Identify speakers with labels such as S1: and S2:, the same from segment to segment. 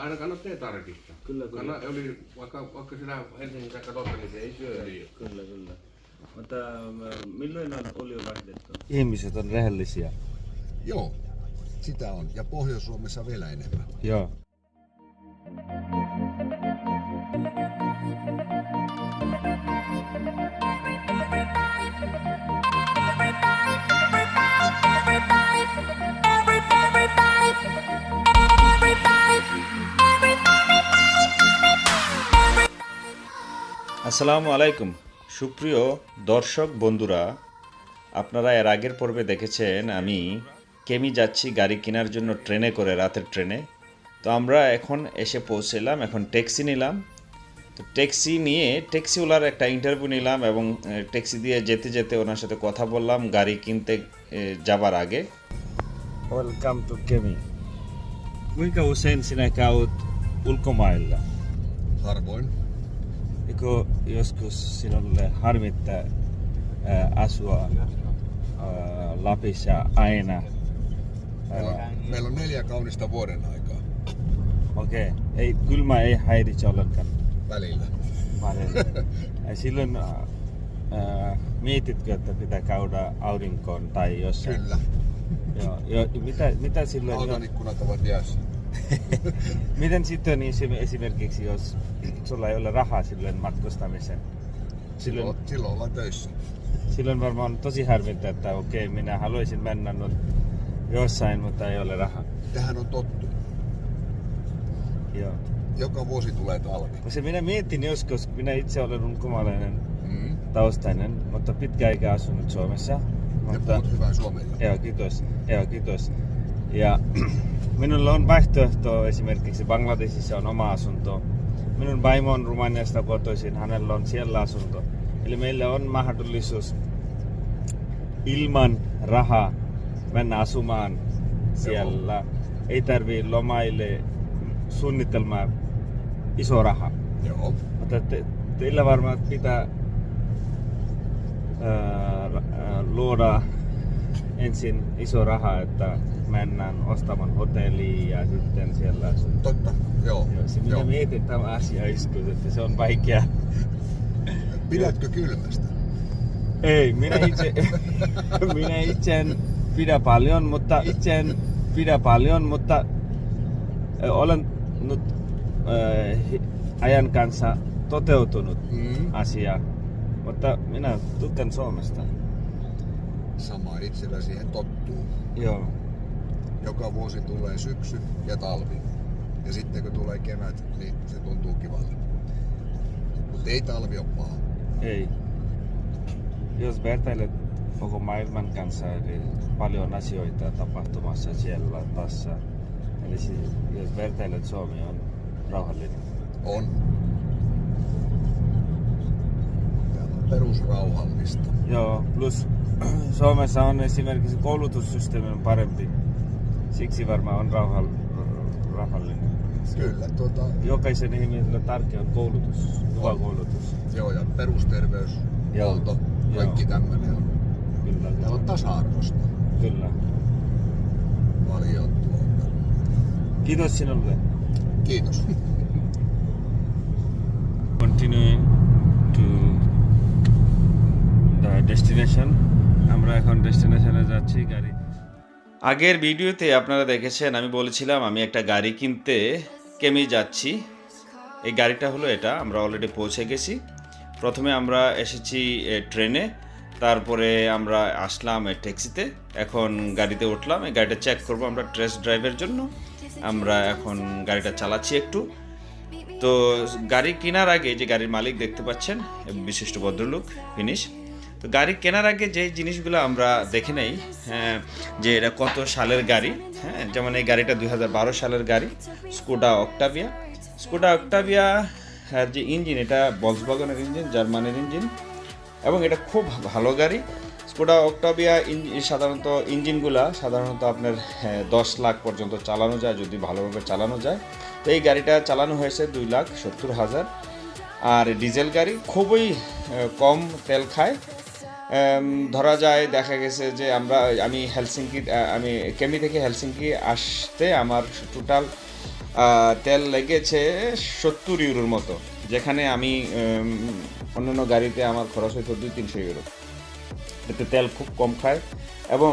S1: aina kannattaa tarkistaa.
S2: Kyllä, kyllä.
S1: Kanna, oli, vaikka, vaikka sinä Helsingin tai totta, niin se ei syö liian.
S2: Kyllä, kyllä. Mutta äh, milloin on oli vaihdettu?
S3: Ihmiset on rehellisiä.
S4: Joo, sitä on. Ja Pohjois-Suomessa vielä enemmän.
S3: Joo. আসসালামু আলাইকুম। সুপ্রিয় দর্শক বন্ধুরা আপনারা এর আগের পর্বে দেখেছেন আমি কেমি যাচ্ছি গাড়ি কেনার জন্য ট্রেনে করে রাতের ট্রেনে। তো আমরা এখন এসে পৌঁছলাম এখন ট্যাক্সি নিলাম। তো ট্যাক্সি নিয়ে ট্যাক্সিওয়ালার একটা ইন্টারভিউ নিলাম এবং ট্যাক্সি দিয়ে যেতে যেতে ওনার সাথে কথা বললাম গাড়ি কিনতে যাবার আগে। ওয়েলকাম টু কেমি kuinka usein sinä käyt ulkomailla? Eikö joskus sinulle harmittaa ää, asua ää, Lapissa aina?
S4: Meillä on, meillä on neljä kaunista vuoden aikaa
S3: Okei, ei, kylmä ei häiritse ollenkaan.
S4: välillä.
S3: Ja Silloin ää, mietitkö, että pitää käydä aurinkoon tai jossain?
S4: Kyllä.
S3: Joo, jo, mitä, mitä silloin,
S4: Auton ikkunat ovat jäässä.
S3: miten sitten niin se esimerkiksi, jos sulla ei ole rahaa silloin matkustamiseen? Silloin,
S4: Silloin, silloin ollaan töissä.
S3: silloin varmaan tosi harminta, että okei, minä haluaisin mennä nyt jossain, mutta ei ole rahaa.
S4: Tähän on tottu.
S3: Joo.
S4: Joka vuosi tulee talvi.
S3: Koska minä mietin joskus, minä itse olen ulkomaalainen
S4: Mm.
S3: taustainen, mutta pitkä aika asunut Suomessa.
S4: Ja
S3: Mutta,
S4: puhut hyvää suomea.
S3: joo, kiitos. Joo, kiitos. Ja minulla on vaihtoehto esimerkiksi Bangladesissa on oma asunto. Minun vaimo on Romaniasta kotoisin, hänellä on siellä asunto. Eli meillä on mahdollisuus ilman rahaa mennä asumaan siellä. Ei tarvii lomaille suunnitelmaa iso raha.
S4: Joo.
S3: Mutta te, teillä varmaan pitää ää, ää, luoda ensin iso raha, että mennään ostamaan hotellia ja sitten siellä.
S4: Totta. Joo.
S3: Joo, se minä
S4: Joo.
S3: mietin tämä asia joskus, että se on vaikea.
S4: Pidätkö kylmästä?
S3: Ei, minä itse, minä itse en pidä paljon, mutta itse en pidä paljon, mutta olen nyt hi- ajan kanssa toteutunut
S4: Mm.
S3: asia. Mutta minä tykkään Suomesta.
S4: Sama itsellä siihen tottuu.
S3: Joo.
S4: Joka vuosi tulee syksy ja talvi. Ja sitten kun tulee kevät, niin se tuntuu kivalle. Mutta ei talvi ole paha.
S3: Ei. Jos vertailet koko maailman kanssa, eli paljon asioita tapahtumassa siellä tässä. Eli siis, jos vertailet Suomi on rauhallinen.
S4: On. Täällä on perusrauhallista.
S3: Joo, plus Suomessa on esimerkiksi koulutussysteemi on parempi. Siksi varmaan on rauhall, rauhallinen.
S4: Kyllä, tuota,
S3: Jokaisen ihmiselle tärkeä on koulutus, hyvä koulutus.
S4: joo, ja perusterveys, huolto, kaikki tämmöinen on.
S3: Kyllä,
S4: Täällä on tasa-arvosta
S3: kyllä.
S4: paljon tuota.
S3: Kiitos sinulle.
S4: Kiitos.
S3: continuing to the destination আমরা এখন ডেস্টিনেশনে যাচ্ছি, গাড়ি। আগের ভিডিওতে আপনারা দেখেছেন, আমি বলেছিলাম আমি একটা গাড়ি কিনতে কেমি যাচ্ছি। এই গাড়িটা হলো এটা, আমরা অলরেডি পৌঁছে গেছি। প্রথমে আমরা এসেছি ট্রেনে, তারপরে আমরা আসলাম ট্যাক্সিতে। এখন গাড়িতে উঠলাম, এই গাড়িটা চেক করব আমরা টেস্ট ড্রাইভের জন্য। আমরা এখন গাড়িটা চালাচ্ছি একটু। তো গাড়ি কেনার আগে যে গাড়ির মালিক দেখতে পাচ্ছেন, বিশিষ্ট ভদ্রলোক, ফিনিশ। তো গাড়ি কেনার আগে যে জিনিসগুলো আমরা দেখে নেই হ্যাঁ, যে এটা কত সালের গাড়ি হ্যাঁ যেমন এই গাড়িটা দুই হাজার বারো সালের গাড়ি স্কোডা অক্টাভিয়া স্কোডা অক্টাভিয়া আর যে ইঞ্জিন এটা বক্সবাগনের ইঞ্জিন জার্মানের ইঞ্জিন এবং এটা খুব ভালো গাড়ি। স্কোডা অক্টাভিয়া ইঞ্জিন সাধারণত ইঞ্জিনগুলা সাধারণত আপনার হ্যাঁ, দশ লাখ পর্যন্ত চালানো যায় যদি ভালোভাবে চালানো যায়। তো এই গাড়িটা চালানো হয়েছে দুই লাখ সত্তর হাজার। আর ডিজেল গাড়ি খুবই কম তেল খায়। ধরা যায়, দেখা গেছে যে আমরা, আমি হেলসিঙ্কি আমি কেমি থেকে হেলসিঙ্কি আসতে আমার টোটাল তেল লেগেছে সত্তর ইউরোর মতো, যেখানে আমি অন্যান্য গাড়িতে আমার খরচ হয়তো দুই তিনশো ইউরো। এতে তেল খুব কম খায় এবং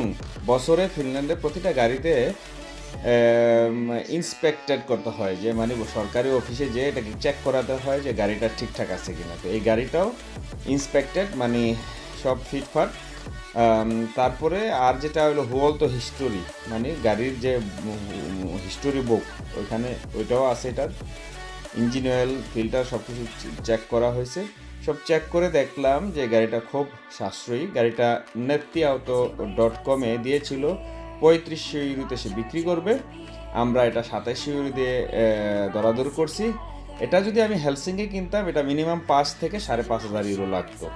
S3: বছরে ফিনল্যান্ডে প্রতিটা গাড়িতে ইন্সপেক্টেড করতে হয়, যে মানে সরকারি অফিসে যে এটাকে চেক করাতে হয় যে গাড়িটা ঠিকঠাক আছে কিনা। তো এই গাড়িটাও ইন্সপেক্টেড মানে সব ফিটফাট তারপরে আর যেটা হলো হোল তো হিস্টোরি মানে গাড়ির যে হিস্টোরি বুক ওইখানে ওইটাও আছে এটার ইঞ্জিন অয়েল ফিল্টার সব কিছু চেক করা হয়েছে। সব চেক করে দেখলাম যে গাড়িটা খুব সাশ্রয়ী। গাড়িটা নেত্তি আউটো ডট কমে দিয়েছিল, পঁয়ত্রিশশো ইউরোতে সে বিক্রি করবে। আমরা এটা সাতাইশশো ইউরো দিয়ে দরাদর করছি। এটা যদি আমি হেলসিংয়ে কিনতাম, এটা মিনিমাম পাঁচ থেকে সাড়ে পাঁচ হাজার ইউরো লাগতো।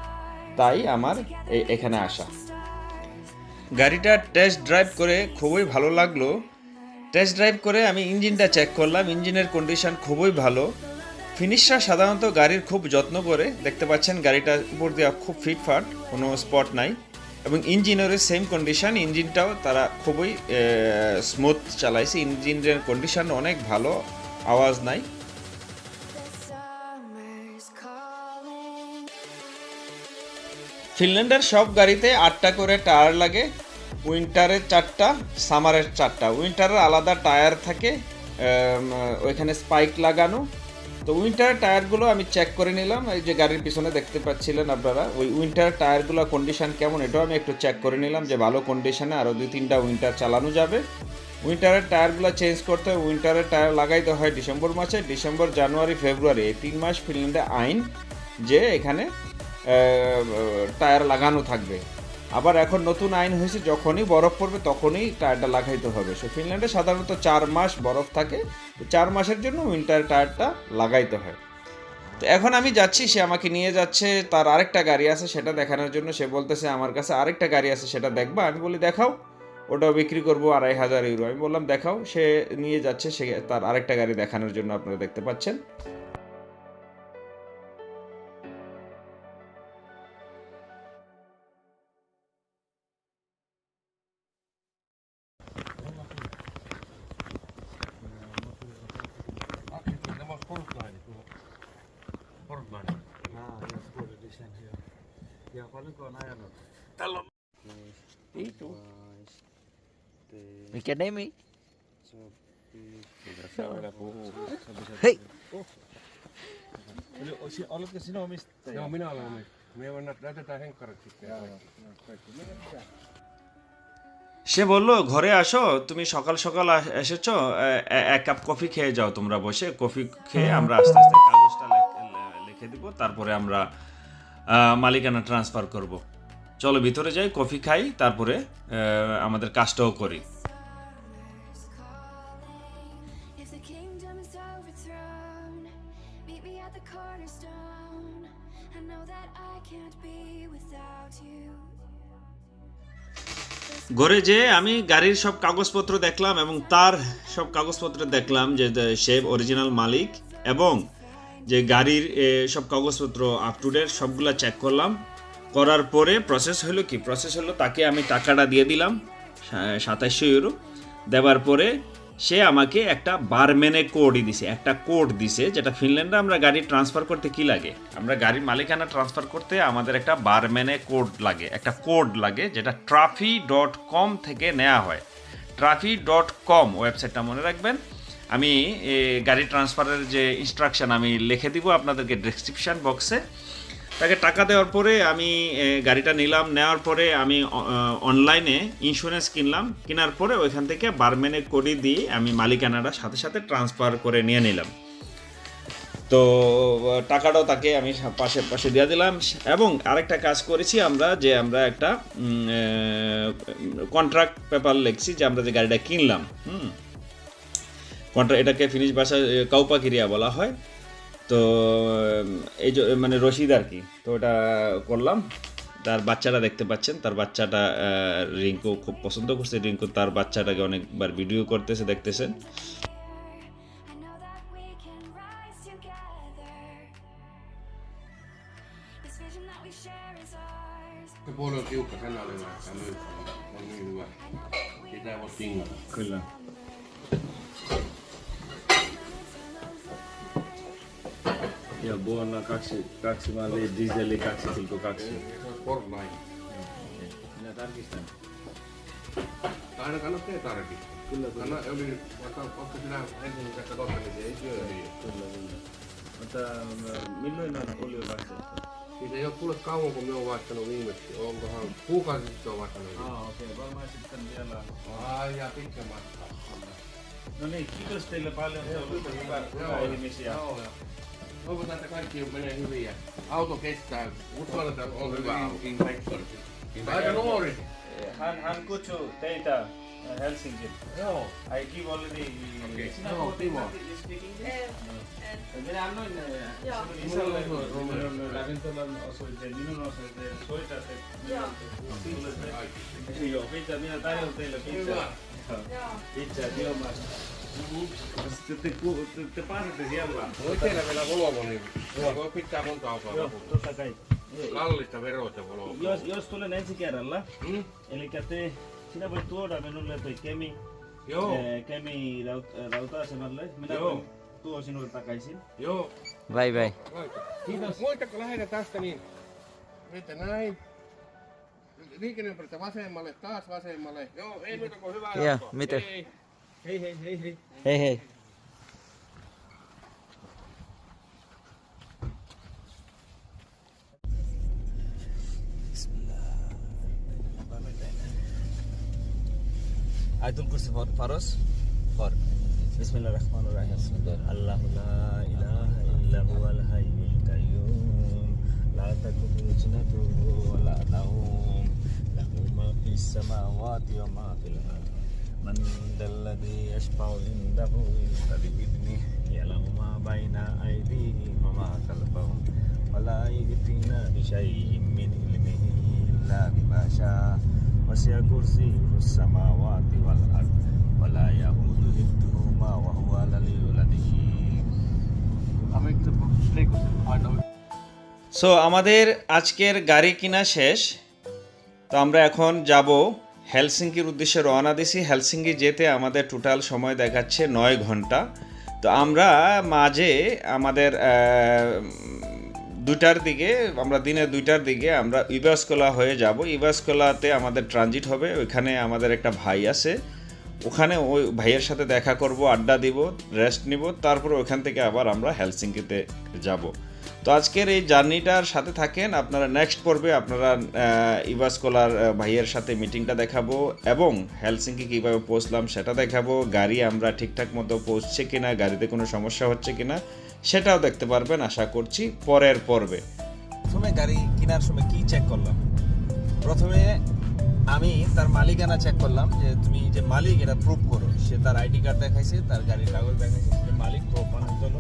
S3: তাই আমার এখানে আসা। গাড়িটা টেস্ট ড্রাইভ করে খুবই ভালো লাগল। টেস্ট ড্রাইভ করে আমি ইঞ্জিনটা চেক করলাম, ইঞ্জিনের কন্ডিশন খুবই ভালো। ফিনিশরা সাধারণত গাড়ির খুব যত্ন করে, দেখতে পাচ্ছেন গাড়িটার উপর দিয়ে খুব ফিটফাট কোনো স্পট নাই। এবং ইঞ্জিনেরও সেম কন্ডিশন ইঞ্জিনটাও তারা খুবই স্মুথ চালাইছে। ইঞ্জিনের কন্ডিশন অনেক ভালো, আওয়াজ নাই। ফিনল্যান্ডের সব গাড়িতে আটটা করে টায়ার লাগে, উইন্টারের চারটা, সামারের চারটা। উইন্টারের আলাদা টায়ার থাকে ওইখানে স্পাইক লাগানো। তো উইন্টারের টায়ারগুলো আমি চেক করে নিলাম, এই যে গাড়ির পিছনে দেখতে পাচ্ছিলেন আপনারা, ওই উইন্টারের টায়ারগুলো কন্ডিশন কেমন, এটাও আমি একটু চেক করে নিলাম যে ভালো কন্ডিশনে আরও দুই তিনটা উইন্টার চালানো যাবে। উইন্টারের টায়ারগুলো চেঞ্জ করতে হয়, উইন্টারের টায়ার লাগাইতে হয় ডিসেম্বর মাসে, ডিসেম্বর, জানুয়ারি, ফেব্রুয়ারি, এই তিন মাস ফিনল্যান্ডে আইন যে এখানে টায়ার লাগানো থাকবে। আবার এখন নতুন আইন হয়েছে, যখনই বরফ পড়বে তখনই টায়ারটা লাগাইতে হবে। সো ফিনল্যান্ডে সাধারণত চার মাস বরফ থাকে, তো চার মাসের জন্য উইন্টার টায়ারটা লাগাইতে হয়। তো এখন আমি যাচ্ছি, সে আমাকে নিয়ে যাচ্ছে, তার আরেকটা গাড়ি আছে সেটা দেখানোর জন্য। সে বলতেছে, আমার কাছে আরেকটা গাড়ি আছে, সেটা দেখবা? আমি বলি, দেখাও ওটাও বিক্রি করব আড়াই হাজার ইউরো। আমি বললাম, দেখাও। সে নিয়ে যাচ্ছে, সে তার আরেকটা গাড়ি দেখানোর জন্য আপনারা দেখতে পাচ্ছেন।
S2: On ajanut?
S5: Mikä nimi?
S2: Hei! Oletko sinä omistaja?
S1: Joo, minä olen omistaja. Me näytetään henkkarit sitten.
S3: সে বলল ঘরে আসো তুমি সকাল সকাল এসেছ এক কাপ কফি খেয়ে যাও তোমরা বসে কফি খেয়ে আমরা আস্তে আস্তে কাগজটা লিখে দিব তারপরে আমরা মালিকানা ট্রান্সফার করব চলো ভিতরে যাই, কফি খাই, তারপরে আমাদের কাজটাও করি. ঘরে যে আমি গাড়ির সব কাগজপত্র দেখলাম এবং তার সব কাগজপত্র দেখলাম যে সে অরিজিনাল মালিক এবং যে গাড়ির সব কাগজপত্র আপ টু ডেট সবগুলা চেক করলাম। করার পরে প্রসেস হলো কি? প্রসেস হলো তাকে আমি টাকাটা দিয়ে দিলাম সাতাশশো ইউরো দেওয়ার পরে সে আমাকে একটা বারমেনে কোডই দিছে, একটা কোড দিছে, যেটা ফিনল্যান্ডে আমরা গাড়ি ট্রান্সফার করতে কি লাগে? আমরা গাড়ির মালিকানা ট্রান্সফার করতে আমাদের একটা বারমেনে কোড লাগে, একটা কোড লাগে, যেটা ট্রাফি ডট কম থেকে নেওয়া হয়। ট্রাফি ডট কম ওয়েবসাইটটা মনে রাখবেন। আমি গাড়ি ট্রান্সফারের যে ইনস্ট্রাকশন আমি লিখে দিব আপনাদেরকে ডেসক্রিপশন বক্সে তাকে টাকা দেওয়ার পরে আমি গাড়িটা নিলাম, নেওয়ার পরে আমি অনলাইনে ইন্স্যুরেন্স কিনলাম। কেনার পরে ওইখান থেকে বারমেনে কোডি দিয়ে আমি মালিকানাটা সাথে সাথে ট্রান্সফার করে নিয়ে নিলাম। তো, টাকাটাও তাকে আমি পাশে পাশে দিয়ে দিলাম। এবং আরেকটা কাজ করেছি আমরা, যে আমরা একটা কন্ট্রাক্ট পেপার লিখছি যে আমরা যে গাড়িটা কিনলাম, হুম। কন্ট্রা এটাকে ফিনিশ ভাষায় কাউপা কাউপাকিরিয়া বলা হয়। তো এই যে মানে রশিদ আর কি। তো ওটা করলাম। তার বাচ্চাটা দেখতে পাচ্ছেন। তার বাচ্চাটা রিঙ্কু খুব পছন্দ করছে। রিঙ্কু তার বাচ্চাটাকে অনেকবার ভিডিও করতেছে দেখতেছেন Ja, vuonna kaksi, kaksi mallia dieseli, kaksi pilkku kaksi.
S1: Se on Sportline.
S3: Minä tarkistan.
S1: Aina kannattaa tarkistaa.
S3: Kyllä, kyllä.
S1: Kanna, oli, vaikka onko sinä Helsingin kanssa totta, niin se ei syö niin.
S3: Kyllä, kyllä. Mutta ähm, milloin on oli vaihtoehto?
S1: Siis ei ole kuule kauan, kun me on vaihtanut viimeksi. Onkohan kuukausi sitten on vaihtanut viimeksi.
S3: Ah, okei. Okay. Varmaan sitten vielä.
S1: Ai ja pitkä matka.
S3: No niin, kiitos teille paljon. On ollut hyvä, hyvä ihmisiä.
S1: Joo, joo. Toivotaan, että kaikki menee hyvin ja auto kestää. Uskon, että on hyvä auto. Aika nuori.
S3: Hän, hän kutsuu teitä äh, Helsinkiin.
S1: Joo.
S3: Oli
S1: Okei.
S3: Sinä
S1: Joo,
S3: puhut
S1: Timo.
S3: speak English? Minä annoin äh, isälle minun ravintolan osoitteen, minun osoitteen, soitatte.
S6: Joo.
S3: Joo, minä tarjoan teille pizzaa. Pizzaa Diomasta. Te, te, ku- te, te pääsette siellä.
S1: Voi teillä vielä Volvo, niin voi pitää monta autoa
S3: Joo, totta kai.
S1: Kallista veroista Volvo.
S3: Jos, jos tulen ensi kerralla,
S1: Mm?
S3: eli te, sinä voit tuoda minulle toi Kemi,
S1: Joo,
S3: eh, Kemi raut, rauta-asemalle. Minä
S1: Joo.
S3: voin tuo sinulle takaisin.
S1: joo.
S7: Vai vai.
S1: Kiitos. Muistako lähinnä tästä niin, että näin. Liikenneympäristö vasemmalle, taas vasemmalle. Joo, ei muuta kuin hyvää
S7: Joo, miten?
S1: Hei.
S3: هي هي هي هي
S7: هي بسم الله الرحمن الرحيم فارس فار
S3: بسم الله الرحمن الرحيم الله لا اله الا هو الحي القيوم لا تكون سنته ولا نوم له ما في السماوات وما في الأرض dalladhi yashfa'u indahu illa bi'idhnihi. Ya'lamu ma baina aydihim wa ma khalfahum. Wa la yuhituna bi shay'in min ilmihi illa bima sha'a. وسع كرسيه السماوات والأرض ولا يهود حفظهما وهو العلي العظيم
S2: so আমাদের আজকের গাড়ি কিনা শেষ তো আমরা এখন যাব হেলসিঙ্কির উদ্দেশ্যে রওনা দিছি হেলসিঙ্কি যেতে আমাদের টোটাল সময় দেখাচ্ছে নয় ঘণ্টা। তো আমরা মাঝে আমাদের আহ, দুইটার দিকে আমরা দিনে দুইটার দিকে আমরা ইবাসকোলা হয়ে যাব। ইবাসকোলাতে আমাদের ট্রানজিট হবে। ওইখানে আমাদের একটা ভাই আছে। ওখানে ওই ভাইয়ের সাথে দেখা করব আড্ডা দিব রেস্ট নিব। তারপর ওখান থেকে আবার আমরা হেলসিঙ্কিতে যাব। তো আজকের এই জার্নিটার সাথে থাকেন আপনারা নেক্সট পর্বে আপনারা ইভাসকোলার ভাইয়ের সাথে মিটিংটা দেখাবো এবং হেলসিঙ্কি কীভাবে পৌঁছলাম সেটা দেখাবো, গাড়ি আমরা ঠিকঠাক মতো পৌঁছছে কিনা, গাড়িতে কোনো সমস্যা হচ্ছে কিনা সেটাও দেখতে পারবেন, আশা করছি পরের পর্বে।
S7: প্রথমে গাড়ি কেনার সময় কি চেক করলাম? প্রথমে আমি তার মালিকানা চেক করলাম যে তুমি যে মালিক, এটা প্রুভ করো। সে তার আইডি কার্ড দেখাইছে, তার গাড়ির কাগজ দেখাইছে মালিক প্রুফ বানার জন্য।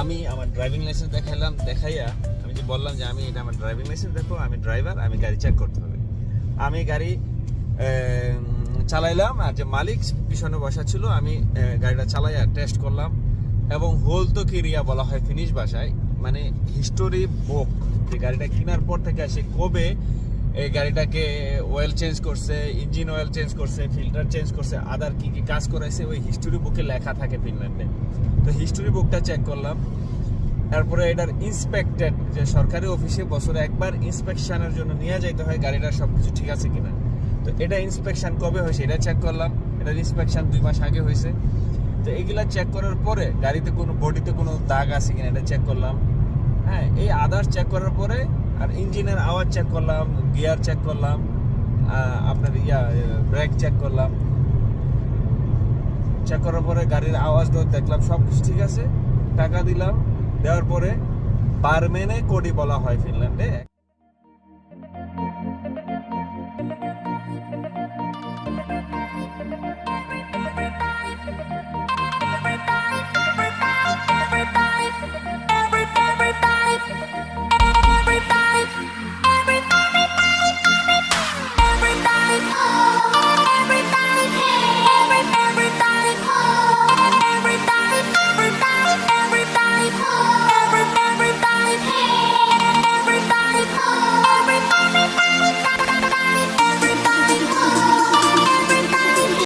S7: আমি আমার ড্রাইভিং লাইসেন্স দেখাইলাম, দেখাইয়া আমি যে বললাম যে আমি এটা আমার ড্রাইভিং লাইসেন্স দেখো, আমি ড্রাইভার আমি গাড়ি চেক করতে হবে। আমি গাড়ি চালাইলাম আর যে মালিক পিছনে বসা ছিল, আমি গাড়িটা চালাইয়া টেস্ট করলাম এবং হোল তো ক্রিয়া বলা হয় ফিনিশ ভাষায় মানে হিস্টোরি বুক যে গাড়িটা কেনার পর থেকে সে কবে এই গাড়িটাকে অয়েল চেঞ্জ করছে ইঞ্জিন অয়েল চেঞ্জ করছে ফিল্টার চেঞ্জ করছে আদার কি কি কাজ করাইছে, ওই হিস্টোরি বুকে লেখা থাকে ফিনল্যান্ডে তো হিস্টোরি বুকটা চেক করলাম। তারপরে এটার ইন্সপেক্টেড যে সরকারি অফিসে বছরে একবার ইন্সপেকশনের জন্য নিয়ে যাইতে হয়, গাড়িটার সব কিছু ঠিক আছে কিনা। তো এটা ইন্সপেকশন কবে হয়েছে, এটা চেক করলাম। এটার ইন্সপেকশন দুই মাস আগে হয়েছে। তো এগুলা চেক করার পরে, গাড়িতে কোনো বডিতে কোনো দাগ আছে কিনা, এটা চেক করলাম। হ্যাঁ এই আদার্স চেক করার পরে আর ইঞ্জিনের আওয়াজ চেক করলাম গিয়ার চেক করলাম আপনার ইয়া ব্রেক চেক করলাম। চেক করার পরে গাড়ির আওয়াজটা দেখলাম সব কিছু ঠিক আছে, টাকা দিলাম। দেওয়ার পরে বারমেনে কোডি বলা হয় ফিনল্যান্ডে।